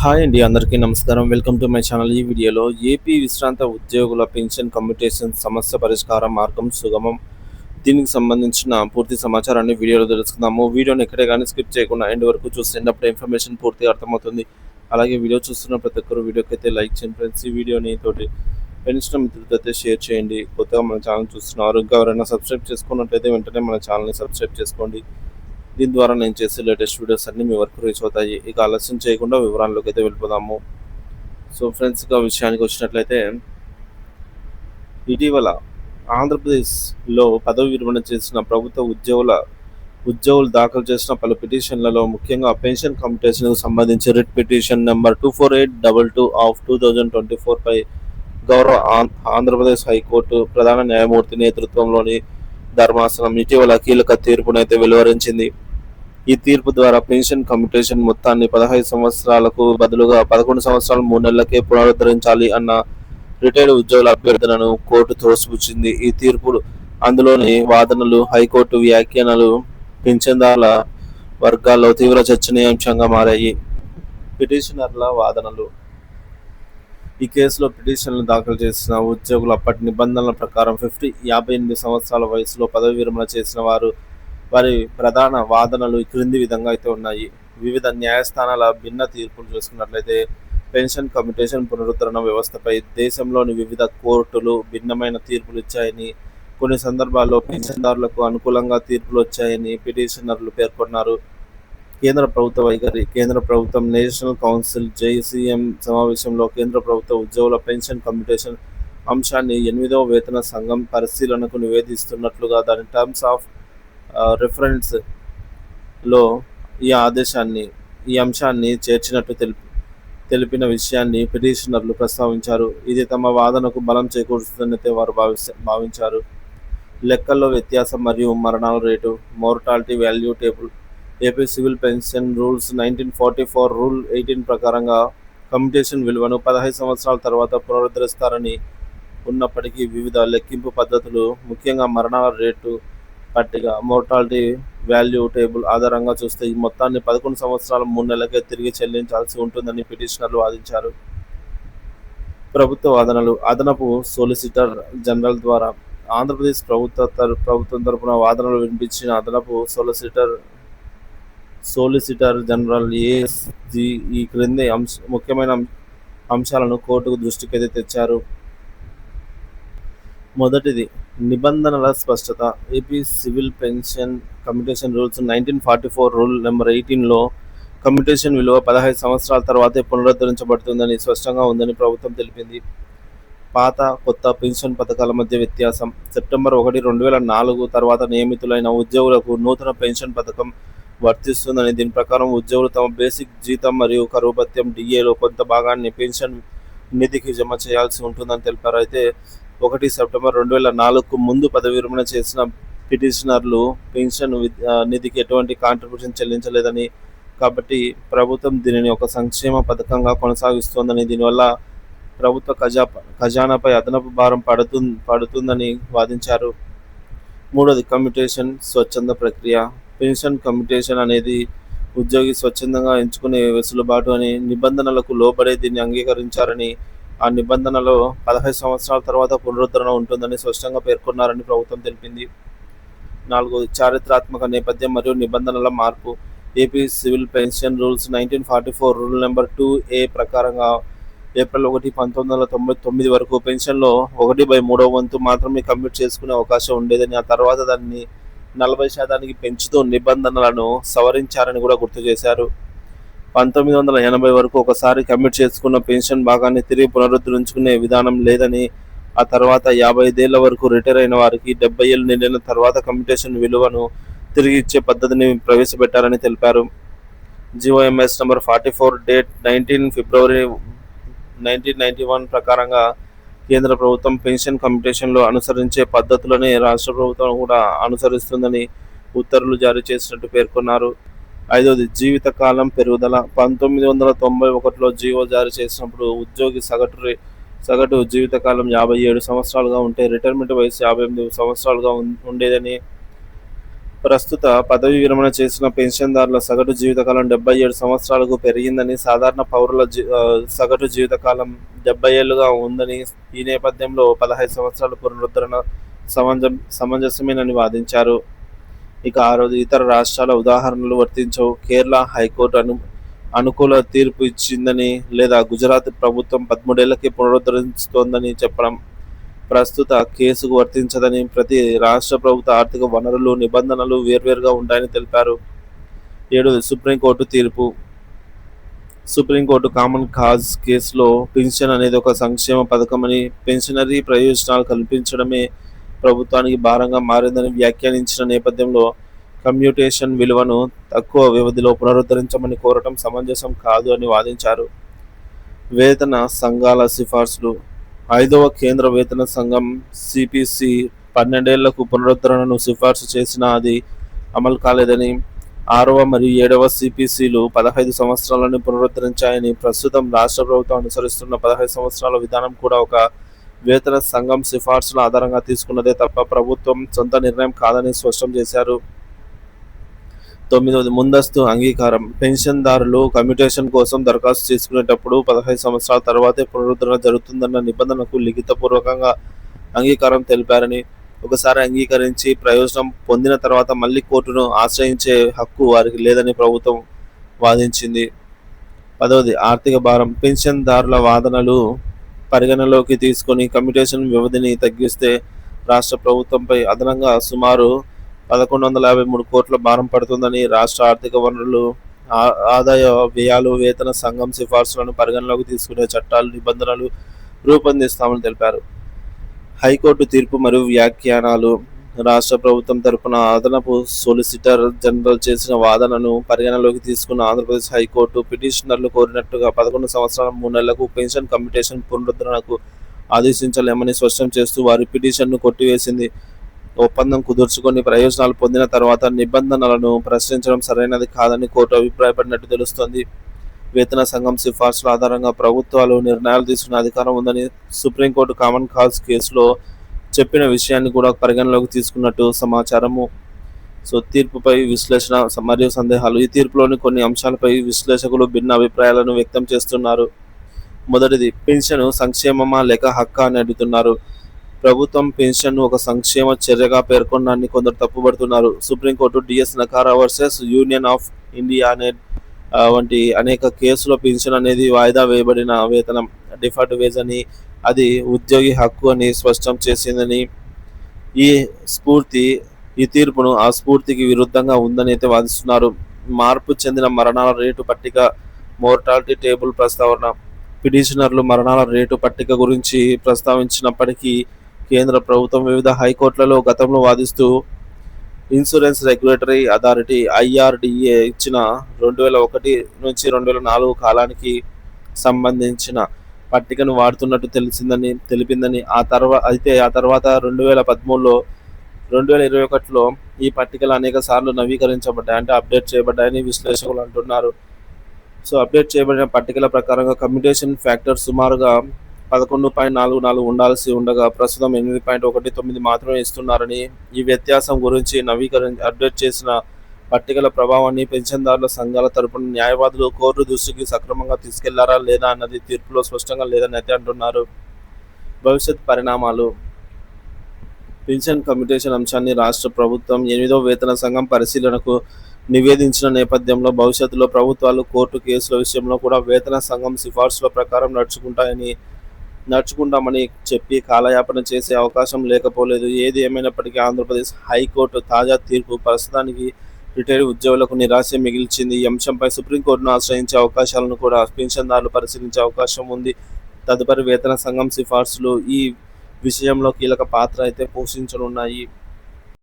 Hi అండి అందరికీ నమస్కారం. Welcome to my channel. ఈ వీడియోలో ఏపీ విశ్రాంత ఉద్యోగుల పెన్షన్ కమ్యూటేషన్ సమస్య పరిష్కార మార్గం సుగమం. దీనికి సంబంధించిన పూర్తి సమాచారాన్ని వీడియోలో తెలుసుకుందాము. వీడియోని ఎక్కడే కానీ స్కిప్ చేయకుండా ఎండ్ వరకు చూసినప్పుడు ఇన్ఫర్మేషన్ పూర్తిగా అర్థమవుతుంది. అలాగే వీడియో చూస్తున్న ప్రతి ఒక్కరు వీడియోకి అయితే లైక్ చేయండి ఫ్రెండ్స్. ఈ వీడియోని తోటి పెన్షన్ మిత్రులతో అయితే షేర్ చేయండి. కొత్తగా మన ఛానల్ చూస్తున్నారు ఇంకా ఎవరైనా సబ్స్క్రైబ్ చేసుకున్నట్లయితే వెంటనే మన ఛానల్ని సబ్స్క్రైబ్ చేసుకోండి. దీని ద్వారా నేను చేసే లేటెస్ట్ వీడియోస్ అన్ని మీ వరకు రీచ్ అవుతాయి. ఇక ఆలస్యం చేయకుండా వివరాల్లోకి అయితే వెళ్ళిపోదాము. సో ఫ్రెండ్స్ ఇక విషయానికి వచ్చినట్లయితే ఇటీవల ఆంధ్రప్రదేశ్లో పదవి విరమణ చేసిన ప్రభుత్వ ఉద్యోగుల ఉద్యోగులు దాఖలు చేసిన పలు పిటిషన్లలో ముఖ్యంగా పెన్షన్ కమిటేషన్కు సంబంధించి writ petition number two four eight double two of two thousand twenty four పై గౌరవ ఆం- ఆంధ్రప్రదేశ్ హైకోర్టు ప్రధాన న్యాయమూర్తి నేతృత్వంలోని ధర్మాసనం ఇటీవల కీలక తీర్పునైతే వెలువరించింది. ఈ తీర్పు ద్వారా పెన్షన్ కమ్యూటేషన్ మొత్తాన్ని పదహైదు సంవత్సరాలకు బదులుగా పదకొండు సంవత్సరాలు మూడు నెలలకే పునరుద్ధరించాలి అన్న రిటైర్డ్ ఉద్యోగుల అభ్యర్థనను కోర్టు తోసిపుచ్చింది. ఈ తీర్పు అందులోని వాదనలు హైకోర్టు వ్యాఖ్యానాలు పింఛన్దారుల వర్గాల్లో తీవ్ర చర్చనీయాంశంగా మారాయి. పిటిషనర్ల వాదనలు. ఈ కేసులో పిటిషన్లు దాఖలు చేసిన ఉద్యోగులు అప్పటి నిబంధనల ప్రకారం ఫిఫ్టీ యాభై ఎనిమిది సంవత్సరాల వయసులో పదవి విరమణ చేసిన వారు వారి ప్రధాన వాదనలు క్రింది విధంగా అయితే ఉన్నాయి. వివిధ న్యాయస్థానాల భిన్న తీర్పులు చూసుకున్నట్లయితే పెన్షన్ కమ్యూటేషన్ పునరుద్ధరణ వ్యవస్థపై దేశంలోని వివిధ కోర్టులు భిన్నమైన తీర్పులు ఇచ్చాయని కొన్ని సందర్భాల్లో పెన్షన్దారులకు అనుకూలంగా తీర్పులు వచ్చాయని పిటిషనర్లు పేర్కొన్నారు. కేంద్ర ప్రభుత్వ వైఖరి కేంద్ర ప్రభుత్వం నేషనల్ కౌన్సిల్ జేసీఎం సమావేశంలో కేంద్ర ప్రభుత్వ ఉద్యోగుల పెన్షన్ కమ్యూటేషన్ అంశాన్ని ఎనిమిదవ వేతన సంఘం పరిశీలనకు నివేదిస్తున్నట్లుగా దాని టర్మ్స్ ఆఫ్ రిఫరెన్స్లో ఈ ఆదేశాన్ని ఈ అంశాన్ని చేర్చినట్టు తెలిపి తెలిపిన విషయాన్ని పిటిషనర్లు ప్రస్తావించారు. ఇది తమ వాదనకు బలం చేకూరుస్తుందనైతే వారు భావిస్త భావించారు. లెక్కల్లో వ్యత్యాసం మరియు మరణాల rate mortality value table AP civil pension rules nineteen forty four rule eighteen ప్రకారంగా కమ్యూటేషన్ విలువను పదహైదు సంవత్సరాల తర్వాత పునరుద్ధరిస్తారని ఉన్నప్పటికీ వివిధ లెక్కింపు పద్ధతులు ముఖ్యంగా మరణాల రేటు పట్టిక మోర్టాలిటీ వాల్యూ టేబుల్ ఆధారంగా చూస్తే ఈ మొత్తాన్ని పదకొండు సంవత్సరాల మూడు నెలలకే తిరిగి చెల్లించాల్సి ఉంటుందని పిటిషనర్లు వాదించారు. ప్రభుత్వ వాదనలు. అదనపు సోలిసిటర్ జనరల్ ద్వారా ఆంధ్రప్రదేశ్ ప్రభుత్వ ప్రభుత్వం తరపున వాదనలు వినిపించిన అదనపు సోలిసిటర్ సోలిసిటర్ జనరల్ ఏఎస్జి ఈ క్రింది అంశ ముఖ్యమైన అంశాలను కోర్టుకు దృష్టికి అయితే తెచ్చారు. మొదటిది నిబంధనల స్పష్టత AP civil pension commutation rules nineteen forty four rule number ఎయిటీన్లో కమ్యూటేషన్ విలువ పదహైదు సంవత్సరాల తర్వాతే పునరుద్ధరించబడుతుందని స్పష్టంగా ఉందని ప్రభుత్వం తెలిపింది. పాత కొత్త పెన్షన్ పథకాల మధ్య వ్యత్యాసం సెప్టెంబర్ ఒకటి రెండు వేల నాలుగు తర్వాత నియమితులైన ఉద్యోగులకు నూతన పెన్షన్ పథకం వర్తిస్తుందని దీని ప్రకారం ఉద్యోగులు తమ బేసిక్ జీతం మరియు కరువు భత్యం డిఏలో కొంత భాగాన్ని పెన్షన్ నిధికి జమ చేయాల్సి ఉంటుందని తెలిపారు. అయితే ఒకటి సెప్టెంబర్ రెండు వేల నాలుగుకు ముందు పదవి విరమణ చేసిన పిటిషనర్లు పెన్షన్ వి- నిధికి ఎటువంటి కాంట్రిబ్యూషన్ చెల్లించలేదని కాబట్టి ప్రభుత్వం దీనిని ఒక సంక్షేమ పథకంగా కొనసాగిస్తోందని దీనివల్ల ప్రభుత్వ ఖజా ఖజానాపై అదనపు భారం పడుతు పడుతుందని వాదించారు. మూడోది కమ్యూటేషన్ స్వచ్ఛంద ప్రక్రియ. పెన్షన్ కమ్యూటేషన్ అనేది ఉద్యోగి స్వచ్ఛందంగా ఎంచుకునే వెసులుబాటు అని నిబంధనలకు లోబడే దీన్ని అంగీకరించారని ఆ నిబంధనలో పదహైదు సంవత్సరాల తర్వాత పునరుద్ధరణ ఉంటుందని స్పష్టంగా పేర్కొన్నారని ప్రభుత్వం తెలిపింది. నాలుగు చారిత్రాత్మక నేపథ్యం మరియు నిబంధనల మార్పు. AP civil pension rules nineteen forty four rule number two A ప్రకారంగా ఏప్రిల్ ఒకటి పంతొమ్మిది వందల తొంభై తొమ్మిది వరకు పెన్షన్లో ఒకటి బై మూడవ వంతు మాత్రమే కంప్లీట్ చేసుకునే అవకాశం ఉండేదని ఆ తర్వాత దాన్ని నలభై శాతానికి పెంచుతూ నిబంధనలను సవరించారని కూడా గుర్తు చేశారు. పంతొమ్మిది వందల ఎనభై వరకు ఒకసారి కమిట్ చేసుకున్న పెన్షన్ భాగాన్ని తిరిగి పునరుద్ధరించుకునే విధానం లేదని ఆ తర్వాత యాభై ఐదేళ్ళ వరకు రిటైర్ అయిన వారికి డెబ్బై ఏళ్ళు నిండిన తర్వాత కమ్యూటేషన్ విలువను తిరిగి ఇచ్చే పద్ధతిని ప్రవేశపెట్టారని తెలిపారు. GOMS number forty four date nineteen February nineteen ninety one ప్రకారంగా కేంద్ర ప్రభుత్వం పెన్షన్ కమ్యూటేషన్లో అనుసరించే పద్ధతులనే రాష్ట్ర ప్రభుత్వం కూడా అనుసరిస్తుందని ఉత్తర్వులు జారీ చేసినట్టు పేర్కొన్నారు. ఐదవది జీవితకాలం పెరుగుదల. పంతొమ్మిది వందల తొంభై ఒకటిలో జీవో జారీ చేసినప్పుడు ఉద్యోగి సగటు సగటు జీవితకాలం యాభై ఏడు సంవత్సరాలుగా ఉంటే రిటైర్మెంట్ వయసు యాభై ఎనిమిది సంవత్సరాలుగా ఉండేదని ప్రస్తుత పదవీ విరమణ చేసిన పెన్షన్దారుల సగటు జీవితకాలం డెబ్బై ఏడు సంవత్సరాలకు పెరిగిందని సాధారణ పౌరుల జీ- సగటు జీవితకాలం డెబ్బై ఏళ్ళుగా ఉందని ఈ నేపథ్యంలో పదహైదు సంవత్సరాల పునరుద్ధరణ సమంజ సమంజసమేనని వాదించారు. ఇక ఆ రోజు ఇతర రాష్ట్రాల ఉదాహరణలు వర్తించవు. కేరళ హైకోర్టు అను అనుకూల తీర్పు ఇచ్చిందని లేదా గుజరాత్ ప్రభుత్వం పదమూడేళ్ళకి పునరుద్ధరిస్తోందని చెప్పడం ప్రస్తుత కేసుకు వర్తించదని ప్రతి రాష్ట్ర ప్రభుత్వ ఆర్థిక వనరులు నిబంధనలు వేర్వేరుగా ఉంటాయని తెలిపారు. ఏడు సుప్రీంకోర్టు తీర్పు. సుప్రీంకోర్టు కామన్ కాజ్ కేసులో పెన్షన్ అనేది ఒక సంక్షేమ పథకమని పెన్షనరీ ప్రయోజనాలు కల్పించడమే ప్రభుత్వానికి భారంగా మారిందని వ్యాఖ్యానించిన నేపథ్యంలో కమ్యూటేషన్ విలువను తక్కువ వ్యవధిలో పునరుద్ధరించమని కోరటం సమంజసం కాదు అని వాదించారు. వేతన సంఘాల సిఫార్సులు. ఐదవ కేంద్ర వేతన సంఘం సిపిసి పన్నెండేళ్ళకు పునరుద్ధరణను సిఫార్సు చేసినా అది అమలు కాలేదని ఆరవ మరియు ఏడవ సిపిసిలు పదహైదు సంవత్సరాలను పునరుద్ధరించాయని ప్రస్తుతం రాష్ట్ర ప్రభుత్వం అనుసరిస్తున్న పదహైదు సంవత్సరాల విధానం కూడా ఒక వేతన సంఘం సిఫార్సుల ఆధారంగా తీసుకున్నదే తప్ప ప్రభుత్వం సొంత నిర్ణయం కాదని స్పష్టం చేశారు. తొమ్మిదవది ముందస్తు అంగీకారం. పెన్షన్దారులు కమ్యూటేషన్ కోసం దరఖాస్తు చేసుకునేటప్పుడు పదహైదు సంవత్సరాల తర్వాతే పునరుద్ధరణ జరుగుతుందన్న నిబంధనకు లిఖితపూర్వకంగా అంగీకారం తెలిపారని ఒకసారి అంగీకరించి ప్రయోజనం పొందిన తర్వాత మళ్ళీ కోర్టును ఆశ్రయించే హక్కు వారికి లేదని ప్రభుత్వం వాదించింది. పదవది ఆర్థిక భారం. పెన్షన్దారుల వాదనలు పరిగణలోకి తీసుకొని కమ్యూటేషన్ వ్యవధిని తగ్గిస్తే రాష్ట్ర ప్రభుత్వంపై అదనంగా సుమారు పదకొండు వందల యాభై మూడు కోట్ల భారం పడుతుందని రాష్ట్ర ఆర్థిక వనరులు ఆదాయ వ్యయాలు వేతన సంఘం సిఫార్సులను పరిగణలోకి తీసుకునే చట్టాలు నిబంధనలు రూపొందిస్తామని తెలిపారు. హైకోర్టు తీర్పు మరియు వ్యాఖ్యానాలు రాష్ట్ర ప్రభుత్వం తరపున అదనపు సొలిసిటర్ జనరల్ చేసిన వాదనను పరిగణలోకి తీసుకున్న ఆంధ్రప్రదేశ్ హైకోర్టు పిటిషనర్లు కోరినట్టుగా పదకొండు సంవత్సరాల మూడు నెలలకు పెన్షన్ కమ్యూటేషన్ పునరుద్ధరణకు ఆదేశించలేమని స్పష్టం చేస్తూ వారి పిటిషన్ను కొట్టివేసింది. ఒప్పందం కుదుర్చుకొని ప్రయోజనాలు పొందిన తర్వాత నిబంధనలను ప్రశ్నించడం సరైనది కాదని కోర్టు అభిప్రాయపడినట్టు తెలుస్తోంది. వేతన సంఘం సిఫార్సుల ఆధారంగా ప్రభుత్వాలు నిర్ణయాలు తీసుకునే అధికారం ఉందని సుప్రీంకోర్టు కామన్ కాజ్ కేసులో చెప్పిన విషయాన్ని కూడా పరిగణలోకి తీసుకున్నట్టు సమాచారము. సో తీర్పుపై విశ్లేషణ మరియు సందేహాలు. ఈ తీర్పులోని కొన్ని అంశాలపై విశ్లేషకులు భిన్న అభిప్రాయాలను వ్యక్తం చేస్తున్నారు. మొదటిది పెన్షన్ సంక్షేమమా లేక హక్కా అని అడుగుతున్నారు. ప్రభుత్వం పెన్షన్ ఒక సంక్షేమ చర్యగా పేర్కొన్నాన్ని కొందరు తప్పుపడుతున్నారు supreme court DS Nakara versus union of India అనే వంటి అనేక కేసుల పెన్షన్ అనేది వాయిదా వేయబడిన వేతనం. డిఫాల్ట్ వేజ్ అని అది ఉద్యోగి హక్కు అని స్పష్టం చేసిందని ఈ స్ఫూర్తి ఈ తీర్పును ఆ స్ఫూర్తికి విరుద్ధంగా ఉందని అయితే వాదిస్తున్నారు. మార్పు చెందిన మరణాల రేటు పట్టిక మోర్టాలిటీ టేబుల్ ప్రస్తావన పిటిషనర్లు మరణాల రేటు పట్టిక గురించి ప్రస్తావించినప్పటికీ కేంద్ర ప్రభుత్వం వివిధ హైకోర్టులలో గతంలో వాదిస్తూ ఇన్సూరెన్స్ రెగ్యులేటరీ అథారిటీ ఐఆర్డిఏ ఇచ్చిన రెండు వేల ఒకటి నుంచి రెండు వేల నాలుగు కాలానికి సంబంధించిన పట్టికను వాడుతున్నట్టు తెలిసిందని తెలిపిందని ఆ తర్వాత అయితే ఆ తర్వాత రెండు వేల పదమూడులో రెండు వేల ఇరవై ఒకటిలో ఈ పట్టికలు అనేక సార్లు నవీకరించబడ్డాయి. అంటే అప్డేట్ చేయబడ్డాయని విశ్లేషకులు అంటున్నారు. సో అప్డేట్ చేయబడిన పట్టికల ప్రకారంగా కమ్యూటేషన్ ఫ్యాక్టర్ సుమారుగా పదకొండు పాయింట్ నాలుగు నాలుగు ఉండాల్సి ఉండగా ప్రస్తుతం ఎనిమిది పాయింట్ ఒకటి తొమ్మిది మాత్రమే ఇస్తున్నారని ఈ వ్యత్యాసం గురించి నవీకరణ అప్డేట్ చేసిన పట్టికల ప్రభావాన్ని పెన్షన్దారుల సంఘాల తరపున న్యాయవాదులు కోర్టు దృష్టికి సక్రమంగా తీసుకెళ్ళారా లేదా అన్నది తీర్పులో స్పష్టంగా లేదని అయితే అంటున్నారు. భవిష్యత్ పరిణామాలు. పెన్షన్ కమ్యూటేషన్ అంశాన్ని రాష్ట్ర ప్రభుత్వం ఎనిమిదో వేతన సంఘం పరిశీలనకు నివేదించిన నేపథ్యంలో భవిష్యత్తులో ప్రభుత్వాలు కోర్టు కేసుల విషయంలో కూడా వేతన సంఘం సిఫార్సుల ప్రకారం నడుచుకుంటాయని నడుచుకుంటామని చెప్పి కాలయాపన చేసే అవకాశం లేకపోలేదు. ఏది ఏమైనప్పటికీ ఆంధ్రప్రదేశ్ హైకోర్టు తాజా తీర్పు ప్రస్తుతానికి రిటైర్డ్ ఉద్యోగులకు నిరాశ మిగిల్చింది. ఈ అంశంపై సుప్రీంకోర్టును ఆశ్రయించే అవకాశాలను కూడా పెన్షన్దారులు పరిశీలించే అవకాశం ఉంది. తదుపరి వేతన సంఘం సిఫార్సులు ఈ విషయంలో కీలక పాత్ర అయితే పోషించనున్నాయి.